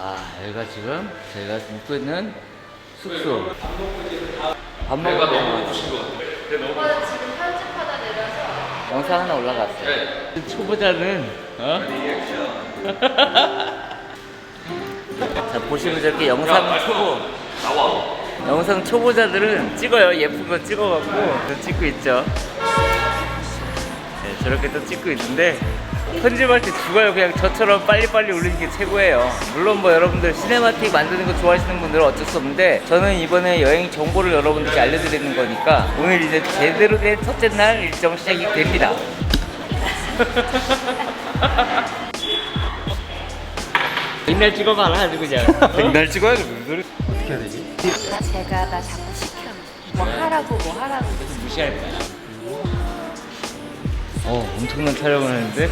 아, 여기가 지금 저희가 묵고 있는 숙소. 밥 먹으러 너무 고프신 것 같아요. 오빠는 지금 편집하다 내려서 영상 하나 올라갔어요. 초보자는 어? 자 보시면 저렇게 영상 초보 나와. 영상 초보자들은 찍어요 예쁜 거 찍어갖고 또 찍고 있죠. 네, 저렇게 또 찍고 있는데 편집할 때 죽어요. 그냥 저처럼 빨리빨리 올리는 게 최고예요. 물론 뭐 여러분들 시네마틱 만드는 거 좋아하시는 분들은 어쩔 수 없는데 저는 이번에 여행 정보를 여러분들께 알려드리는 거니까 오늘 이제 제대로 된 첫째 날 일정 시작이 됩니다. 백날 찍어봐라 아주 그냥 백날 찍어야 돼. 무슨 소리? 어떻게 해야 되지? 제가 나 자꾸 시켜. 뭐 하라고 뭐 하라고. 무시할 거야. 어 엄청난 촬영을 하는데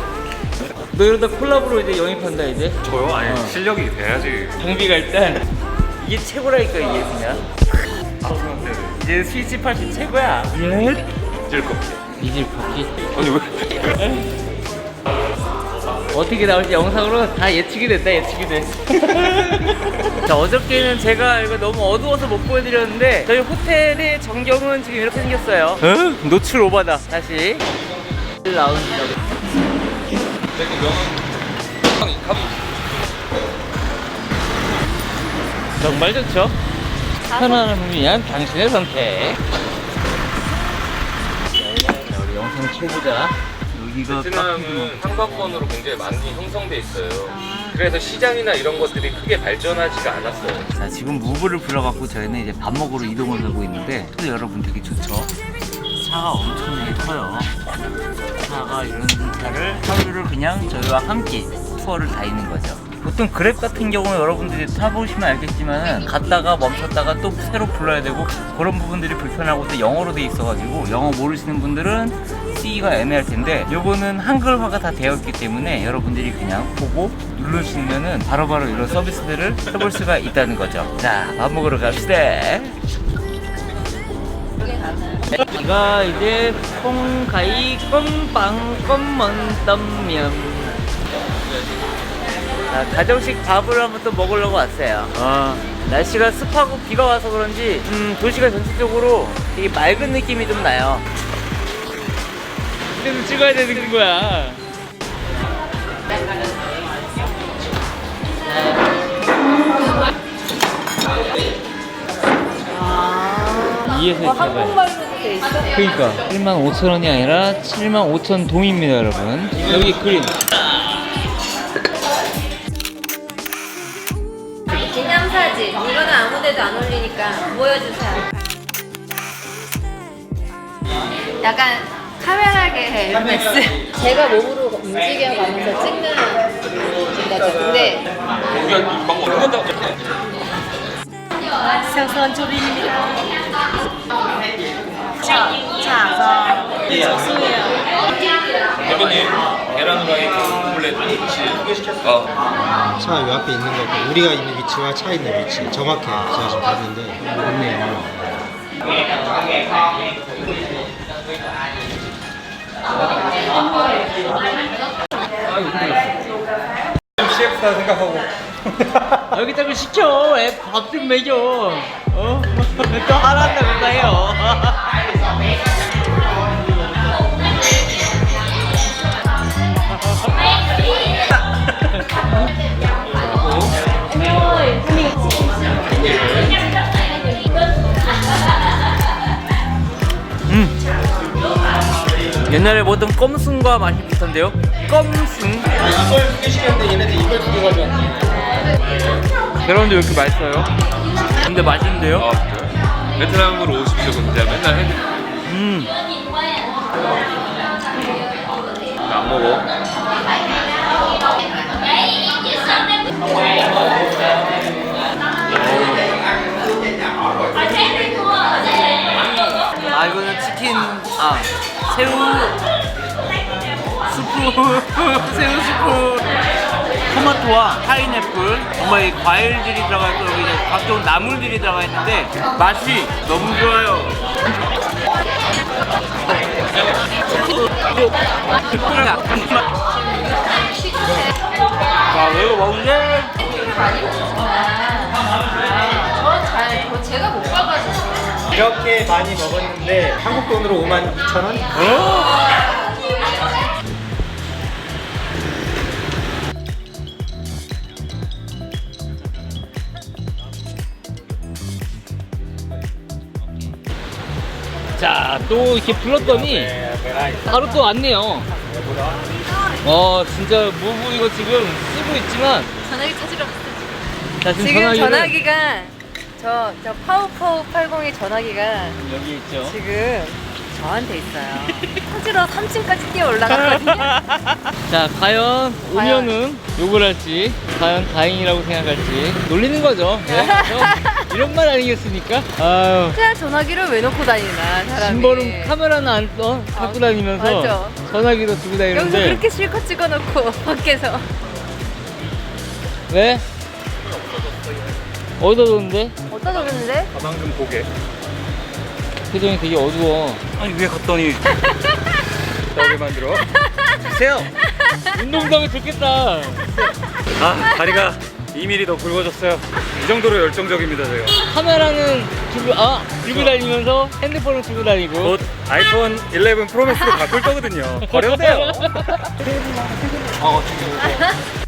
너 이러다 콜라보로 이제 영입한다 이제 저요? 아니 어. 실력이 돼야지. 장비가 일단 이게 최고라니까 이게 그냥 아, 네. 이제 스위치 팟이 최고야 예? 찔 거. 이질 바퀴 아니 왜? 어떻게 나올지 영상으로 다 예측이 됐다 예측이 돼. 자 어저께는 제가 이거 너무 어두워서 못 보여드렸는데 저희 호텔의 전경은 지금 이렇게 생겼어요. 응? 노출 오바다. 다시 라운지 저기 명은 가보. 정말 좋죠. 편안함을 위한 당신의 선택. 자, 우리 영상 초보자. 여기가 베트남은 한가권으로 굉장히 많이 형성돼 있어요. 그래서 시장이나 이런 것들이 크게 발전하지가 않았어요. 자 지금 무브를 불러갖고 저희는 이제 밥 먹으러 이동을 하고 있는데 또 여러분 되게 좋죠 차가 엄청나게 커요. 차가 이런 차를 하루를 그냥 저희와 함께 투어를 다니는 거죠. 보통 그랩 같은 경우 여러분들이 타보시면 알겠지만은 갔다가 멈췄다가 또 새로 불러야 되고 그런 부분들이 불편하고 또 영어로 돼 있어가지고 영어 모르시는 분들은 C가 애매할 텐데 요거는 한글화가 다 되어 있기 때문에 여러분들이 그냥 보고 누르시면은 바로바로 이런 서비스들을 해볼 수가 있다는 거죠. 자 밥 먹으러 갑시다 이가 이제 콩가이 껌빵 떡면 자, 가정식 밥을 한번 또 먹으려고 왔어요. 어, 날씨가 습하고 비가 와서 그런지 음, 도시가 전체적으로 되게 맑은 느낌이 좀 나요. 이때도 찍어야 되는 거야. 이에서 뭐 있다가 한국말로도 돼 있어? 그러니까 7만 5천 원이 아니라 7만 5천 동입니다 여러분. 여기 그림. 기념 사진. 이거는 아무데도 안 올리니까 보여주세요. 약간 카메라계 헬메스 제가 몸으로 움직여가면서 찍는 거죠 근데 생선 조림입니다 차서 대표님 계란 후라이 콜렛 혹시 어차요 앞에 있는 거고 우리가 있는 위치와 차 있는 위치 정확해 제가 지금 봤는데 아이고 그래 CF다 생각하고. 여기 자꾸 시켜. 왜밥좀 먹여. 어? 또 하란다고 해요 옛날에 먹던 껌순과 맛이 비슷한데요? 껌순 이걸 두 개 시켰는데 얘네들 이걸 두 개 가져왔네 계란도 왜 이렇게 맛있어요? 근데 맛있는데요? 아, 그래요? 베트남으로 오십시오. 제가 맨날 해. 음. 안 먹어. 아 새우 스프 새우 스프 토마토와 파인애플 정말 이 과일들이 들어가 있고 여기 이제 각종 나물들이 들어가 있는데 맛이 너무 좋아요. 자, 이거 먹는데 먹었구나. 저잘 저 제가 못 봐가지고. 이렇게 많이 먹었는데 한국 돈으로 5만 2천 원? 자, 또 이렇게 불렀더니 바로 또 왔네요. 어, 진짜 무브 이거 지금 쓰고 있지만 전화기 찾으러 갔어. 자, 지금, 지금 전화기를 전화기가 저, 저 파워포 80의 전화기가 여기 있죠. 지금 저한테 있어요. 찾으러 3층까지 뛰어 올라갔거든요. 자, 과연 오면은 욕을 할지, 과연 다행이라고 생각할지 놀리는 거죠. 네? 저 이런 말 아니겠습니까? 아유. 그냥 전화기를 왜 놓고 다니나 사람이. 짐벌은 카메라는 안 어, 갖고 아, 다니면서 맞아. 전화기도 두고 여기서 다니는데 그렇게 실컷 찍어놓고 밖에서 왜? 어디다 뒀는데? 뒀는데? 가방 좀 보게. 표정이 되게 어두워. 아니 왜 갔더니 나오게 만들어? 주세요. 운동장에 좋겠다. 아 다리가 2mm 더 굵어졌어요. 이 정도로 열정적입니다 제가. 카메라는 들고 아 들고 다니면서 핸드폰을 들고 다니고. 곧 아이폰 11 프로맥스로 바꿀 거거든요. 버려도 돼요. 아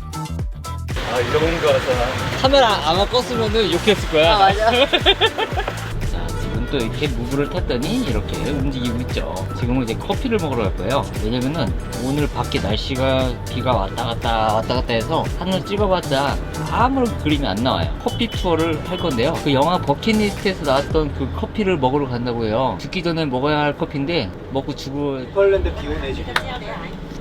이런 거 알았잖아. 카메라 아마 껐으면은 욕했을 거야. 아, 맞아. 자, 지금 또 이렇게 무브를 탔더니 이렇게 움직이고 있죠. 지금은 이제 커피를 먹으러 갈 거예요. 왜냐면은 오늘 밖에 날씨가 비가 왔다 갔다 왔다 갔다 해서 하늘 찍어봤자 아무런 그림이 안 나와요. 커피 투어를 할 건데요. 그 영화 버킷리스트에서 나왔던 그 커피를 먹으러 간다고 해요. 죽기 전에 먹어야 할 커피인데 먹고 죽을 폴란드 비 오네 지금.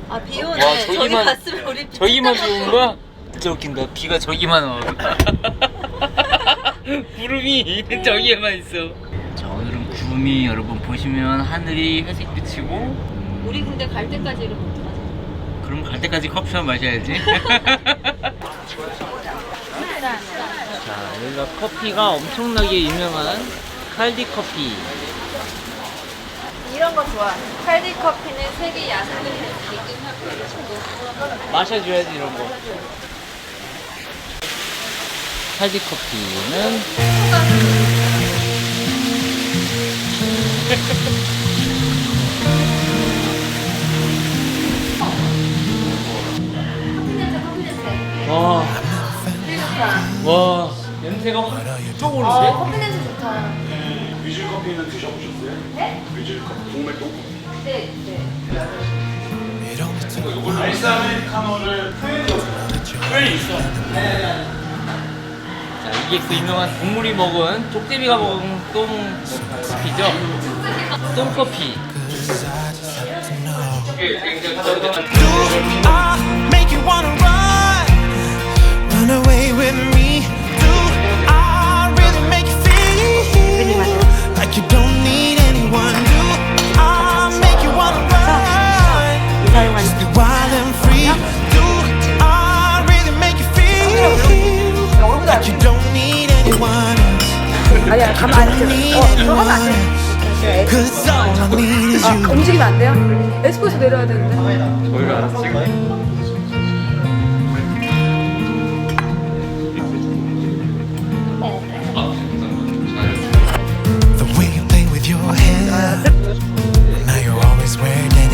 아, 비 와, 오네. 저기 저기만- 갔으면 우리 저기만 좋은 거야? 진짜 웃긴다. 비가 저기만 와. 구름이 저기에만 있어. 자, 오늘은 구름이 여러분 보시면 하늘이 회색 빛이고 음, 우리 근데 갈 때까지 이러면 어떡하지? 그럼 갈 때까지 커피만 마셔야지. 자, 여기가 커피가 엄청나게 유명한 칼디 커피. 이런 거 좋아. 칼디 커피는 세계 야생을 하고 마셔줘야지 이런 거. 칼디 커피는 와, 와 냄새가 확 오는데? 커피 냄새 좋다. 위즐 커피는 드셔보셨어요? 네? 위즐 커피 동맥동? 네, 네. 자, 이게 그 유명한 동물이 먹은 쪽제비가 먹은 똥커피죠? 똥커피. You don't need anyone? Else? 아니야, 가만 안 Don't need 있어. 어, 들어가면 안 anyone 돼. need is 아. 움직이면 안 돼요? 에스코에서 내려야 되는데. 저희가 지금 The way you play with your hair. Now you're always wearing it.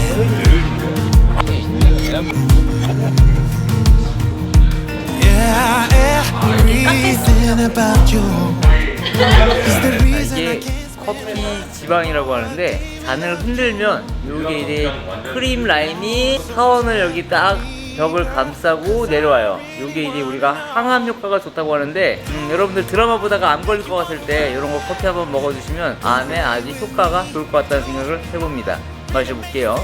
Yeah, everything about you I 이게. 커피 지방이라고 하는데 잔을 흔들면 이게 이제 크림 라인이 사원을 여기 딱 벽을 감싸고 내려와요. 이게 이제 우리가 항암 효과가 좋다고 하는데 음, 여러분들 드라마 보다가 안 걸릴 것 같을 때 이런 거 커피 한번 먹어주시면 암에 아주 효과가 좋을 것 같다는 생각을 해봅니다. 마셔볼게요.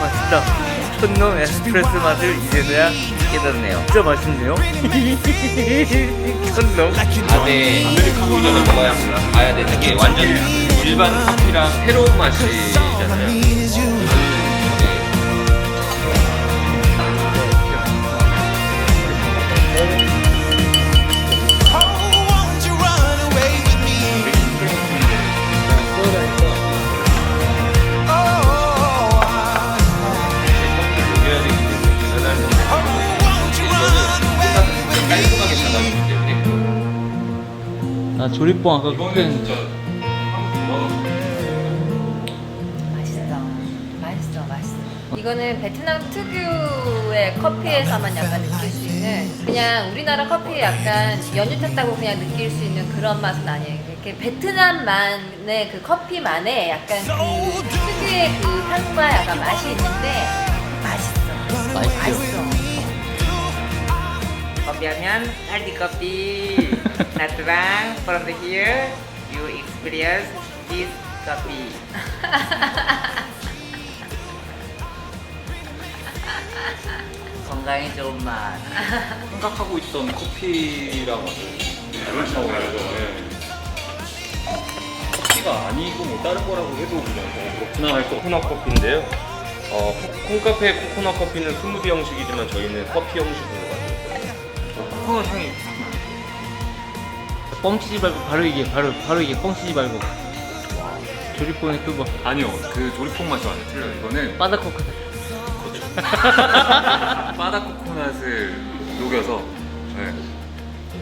맛있다. 촌놈 에스프레소 맛을 이제서야 깨닫네요. 진짜 맛있네요. 촌놈. 아, 네. 아메리카노를 먹어야 봐야 되는 게 완전 일반 커피랑 새로운 맛이잖아요. 조립봉 아까 이거는 진짜 맛있어. 맛있어, 맛있어. 이거는 베트남 특유의 커피에서만 약간 느낄 수 있는 그냥 우리나라 커피에 약간 연유 탔다고 그냥 느낄 수 있는 그런 맛은 아니에요. 이렇게 베트남만의 그 커피만의 약간 그 특유의 그 향과 약간 맛이 있는데 맛있어. 커피하면 딸기 커피 나트랑 from the here you experience this coffee. 건강에 좋은 맛 생각하고 있던 커피랑 그렇죠. 커피가 아니고 뭐 다른 거라고 해도 그냥 어, 그렇구나 할 코코넛 커피인데요. 어, 콩카페 코코넛 커피는 스무디 형식이지만 저희는 커피 형식으로. 코코넛 향이 뻥치지 말고 바로 이게 바로 바로 이게 뻥치지 말고 조립봉에 그거 아니요, 그 조리퐁 맛이 완전 틀려요. 이거는 바다코코 바다 코코넛을 녹여서 네,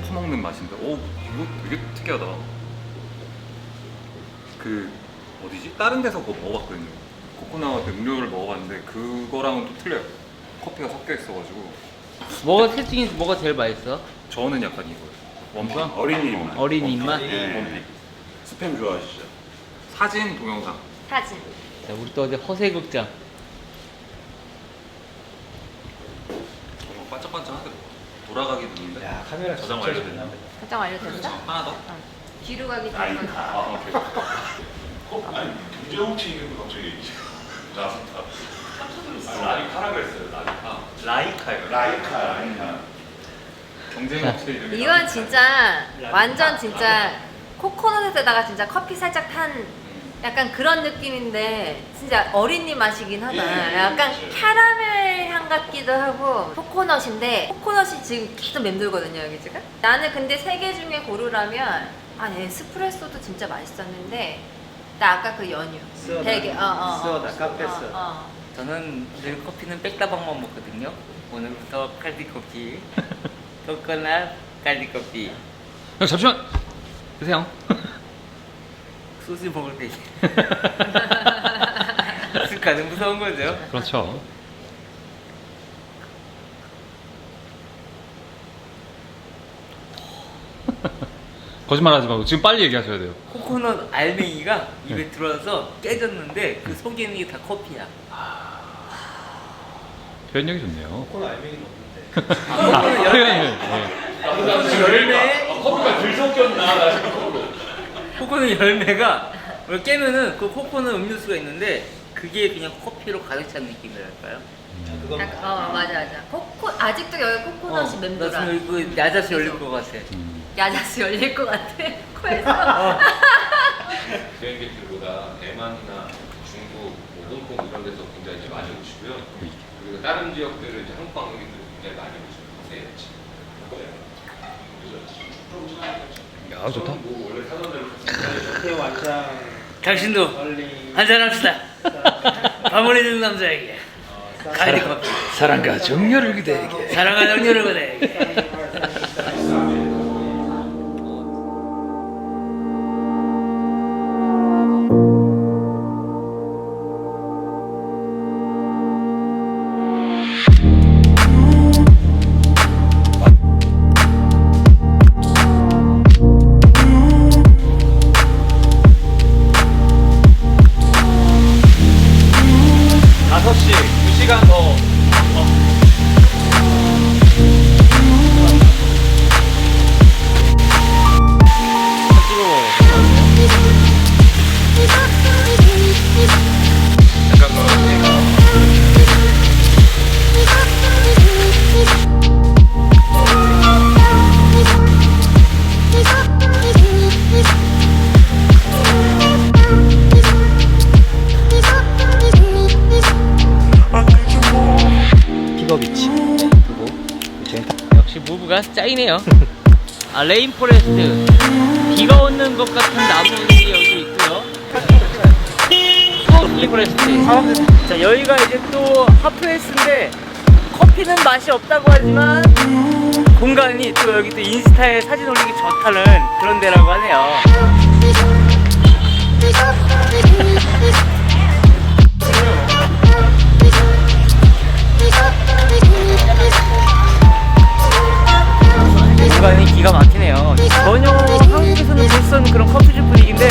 퍼먹는 맛인데, 오 이거 되게 특이하다. 그 어디지? 다른 데서 그거 먹어봤거든요. 코코넛 음료를 먹어봤는데 그거랑은 또 틀려요. 커피가 섞여 있어가지고 뭐가 셋 중에 뭐가 제일 맛있어? 저는 약간 이거예요. 원픽. 뭐가? 어린이 입맛. 어린이 입맛? 네, 원픽. 스팸 좋아하시죠? 사진 동영상. 사진. 자, 우리 또 어제 허세극장 어, 반짝반짝하게 돌아가기 누는데. 야 카메라 저장 완료됐나? 설정 완료됐어? 하나 더. 뒤로 가기 전에 아, 오케이. 어, 아니 김재홍 씨 이름이 갑자기 나왔다. 아, 라이카라 그랬어요. 라이카. 라이카요. 라이카 라이카. 경쟁 자. 업체 이름이 이건 라이카. 진짜 완전 진짜 코코넛에다가 진짜 커피 살짝 탄 약간 그런 느낌인데 진짜 어린이 맛이긴 하다. 약간 캐러멜 향 같기도 하고 코코넛인데 코코넛이 지금 계속 맴돌거든요 여기 지금. 나는 근데 세 개 중에 고르라면 아니 에스프레소도 진짜 맛있었는데 나 아까 그 연유 쓰어다. 되게 어어 쓰어다, 카페 쓰. 저는 늘 커피는 백다방만 먹거든요. 오늘부터 칼디 커피. 코코넛 칼디 커피. 형 잠시만. 드세요. 소주 먹을 때. 술가는 무서운 거죠? 그렇죠. 거짓말하지 말고 지금 빨리 얘기하셔야 돼요. 코코넛 알맹이가 입에 들어와서 깨졌는데 그 속에 있는 게 다 커피야 표현력이 좋네요. 코코넛 알맹이는 없는데 아, 열매 네. 코코넛 열매 커피가 들 섞였나? 나 지금 코코넛 열매가 뭘 깨면은 그 코코넛 음료수가 있는데 그게 그냥 커피로 가득 찬 느낌이랄까요? 그건 약간, 어 맞아 맞아 코코 아직도 여기 코코넛이 어, 맴돌아 나 지금 이거 야자수 열릴 것 같아 음. 야자수 열릴 것 같아 코에서 어. 여행객들보다 대만이나 중국, 뭐 홍콩 이런 데서 굉장히 이제 많이 오시고요. 그리고 다른 지역들은 이제 한국 관광객들 굉장히 많이 오시고 네. 야 좋다. 뭐 원래 사던 대로 태호 완장 당신도 멀리 한잔합시다 밤을 남자에게 갈디 커피 사랑과 정열을 그대에게. 사랑과 정열을 그대에게 역시 무브가 짱이네요. 아 레인포레스트. 비가 오는 것 같은 나무들이 여기 있고요. 레인포레스트. 자 여기가 이제 또 하프에스인데 커피는 맛이 없다고 하지만 공간이 또 여기 또 인스타에 사진 올리기 좋다는 그런 데라고 하네요. 공간이 기가 막히네요. 전혀 한국에서는 볼수 없는 그런 커피숍 분위기인데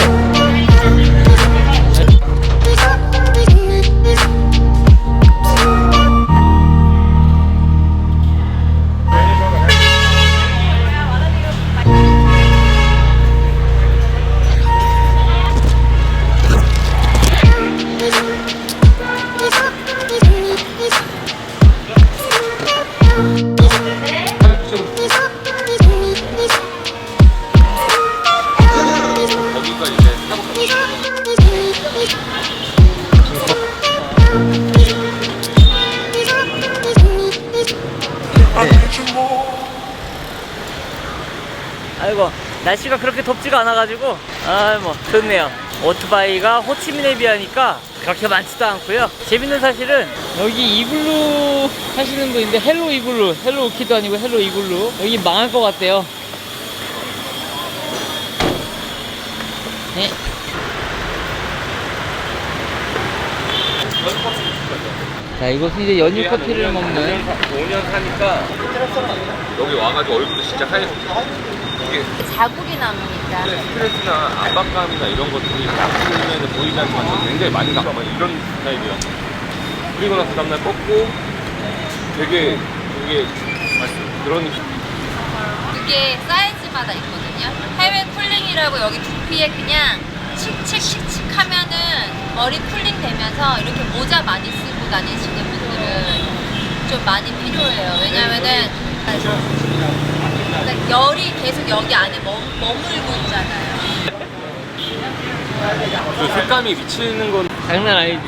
않아가지고 아 뭐 좋네요 오토바이가 호치민에 비하니까 그렇게 많지도 않고요 재밌는 사실은 여기 이글루 하시는 분인데 헬로 이글루 헬로 오키도 아니고 헬로 이글루 여기 망할 것 같대요 네. 자 이곳은 이제 연유 커피를 먹는 5년 사니까 여기 와가지고 얼굴도 진짜 하얘졌어. 이게 자국이 남으니까. 스트레스나 압박감이나 이런 것들이 나쁘면 보이지 않지만 저는 굉장히 많이 나. 막 이런 스타일이야. 그리고 나서 다음날 꺾고 되게 되게 그런 그게 사이즈마다 있거든요. 해외 쿨링이라고 여기 두피에 그냥 칙칙칙칙 하면은 머리 쿨링 되면서 이렇게 모자 많이 쓰고 다니시는 분들은 좀 많이 필요해요. 왜냐면은 그러니까 열이 계속 여기 안에 머, 머물고 있잖아요. 그 색감이 미치는 건 장난 아니지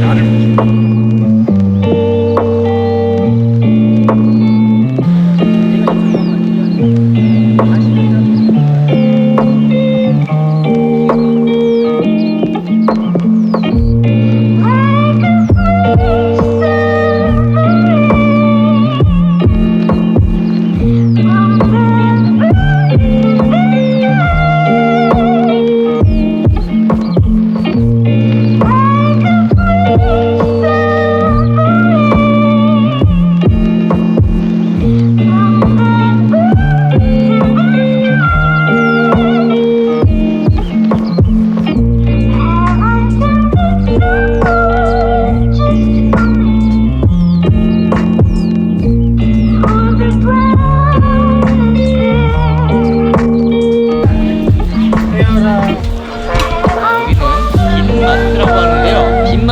여기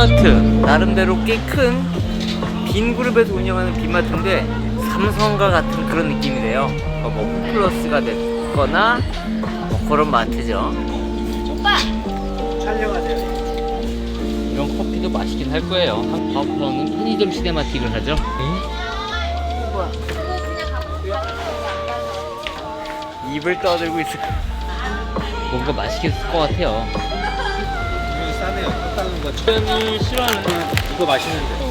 빈마트 나름대로 꽤 큰 빈그룹에서 운영하는 빈마트인데 삼성과 같은 그런 느낌이래요. 어, 뭐 홈플러스가 됐거나 뭐 그런 마트죠. 오빠! 이런 커피도 맛있긴 할 거예요. 한 파워는 편의점 시네마틱을 하죠. 뭐야? 갖고 가. 입을 떠들고 있어. 뭔가 맛있겠을 것 같아요. 깎아놓은 거. 을 싫어하는데 이거 맛있는데.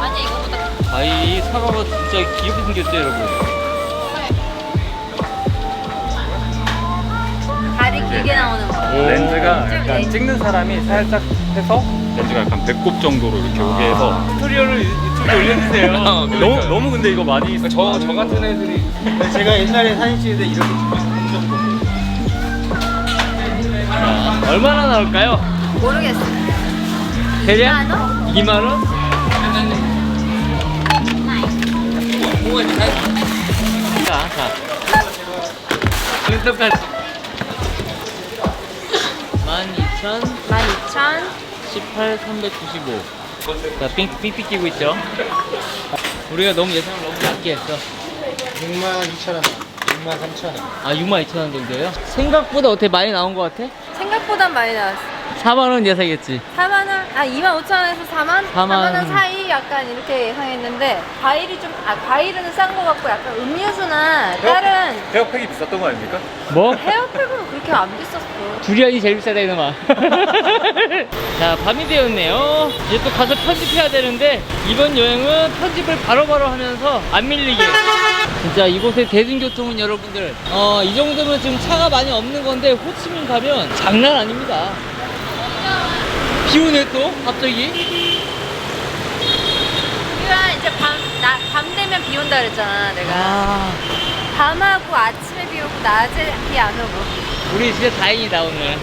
아니 이거보다 아 이 사과가 진짜 귀엽게 생겼죠 여러분. 다리 길게 나오는 거. 렌즈가 좀 약간. 찍는 사람이 살짝 해서 렌즈가 약간 배꼽 정도로 이렇게 오게 해서 튜토리얼을 유튜브에 올려주세요. 너무 너무 근데 이거 많이 저, 저 같은 애들이 제가 옛날에 사진 찍을 때 이렇게. 얼마나 나올까요? 모르겠어. 대략 2만 원? 2만 원? 자, 자. 눈썹까지. 12,000, 12,000. 18, 395. 자, 삥, 삥삥 끼고 있죠? 우리가 너무 예상을 너무 낮게 했어. 6만 2천 원. 6만 3천 원. 아, 6만 2천 원 정도예요? 생각보다 어떻게 많이 나온 것 같아? 생각보다 많이 나왔어. 4만 원 예상했지. 4만 원, 아 2만 5천 원에서 4만? 4만, 4만 원 사이 약간 이렇게 예상했는데 과일이 좀, 아 과일은 싼 거 같고 약간 음료수나 다른 헤어팩이 비쌌던 거 아닙니까? 뭐? 헤어팩은 그렇게 그렇게 안 비쌌어. 두리안이 제일 비싸다 이놈아 자 밤이 되었네요 이제 또 가서 편집해야 되는데 이번 여행은 편집을 바로바로 하면서 안 밀리게 진짜 이곳의 대중교통은 여러분들 어 이 정도면 지금 차가 많이 없는 건데 호치민 가면 장난 아닙니다 비 오네 또 갑자기 우리가 이제 밤, 나, 밤 되면 비 온다 그랬잖아, 내가. 아 밤하고 아침에 비 오고 낮에 비 안 오고. 우리 진짜 다행이다 오늘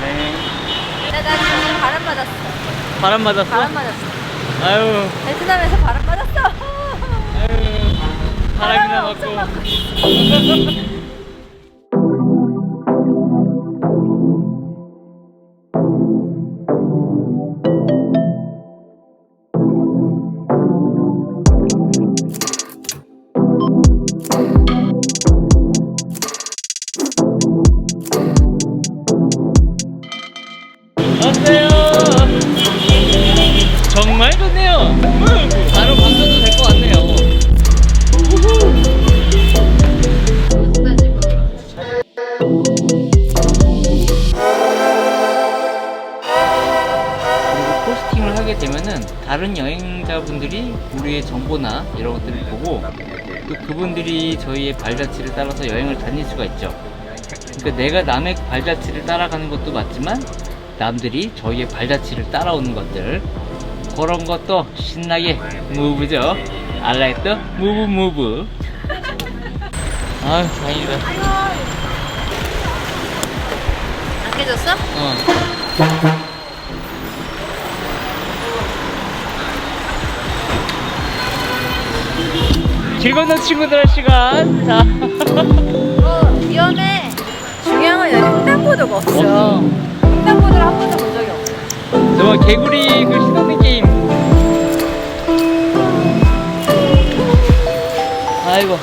네 나, 나 지금 바람 맞았어. 바람 맞았어? 바람 맞았어. 아유 베트남에서 바람 맞았어. 아유 바람이나 엄청 맞고 맞고 어 또 그분들이 저희의 발자취를 따라서 여행을 다닐 수가 있죠. 그러니까 내가 남의 발자취를 따라가는 것도 맞지만 남들이 저희의 발자취를 따라오는 것들 그런 것도 신나게 무브죠. I like the move move. 아 다행이다. 안 깨졌어? 어. 길 건너 친구들 시간. 자. 어, 위험해. 중요한 건 여기 횡단보도가 없어. 없어. 횡단보도를 한 번도 본 적이 없어. 저 개구리 그 신호등 게임. 아이고.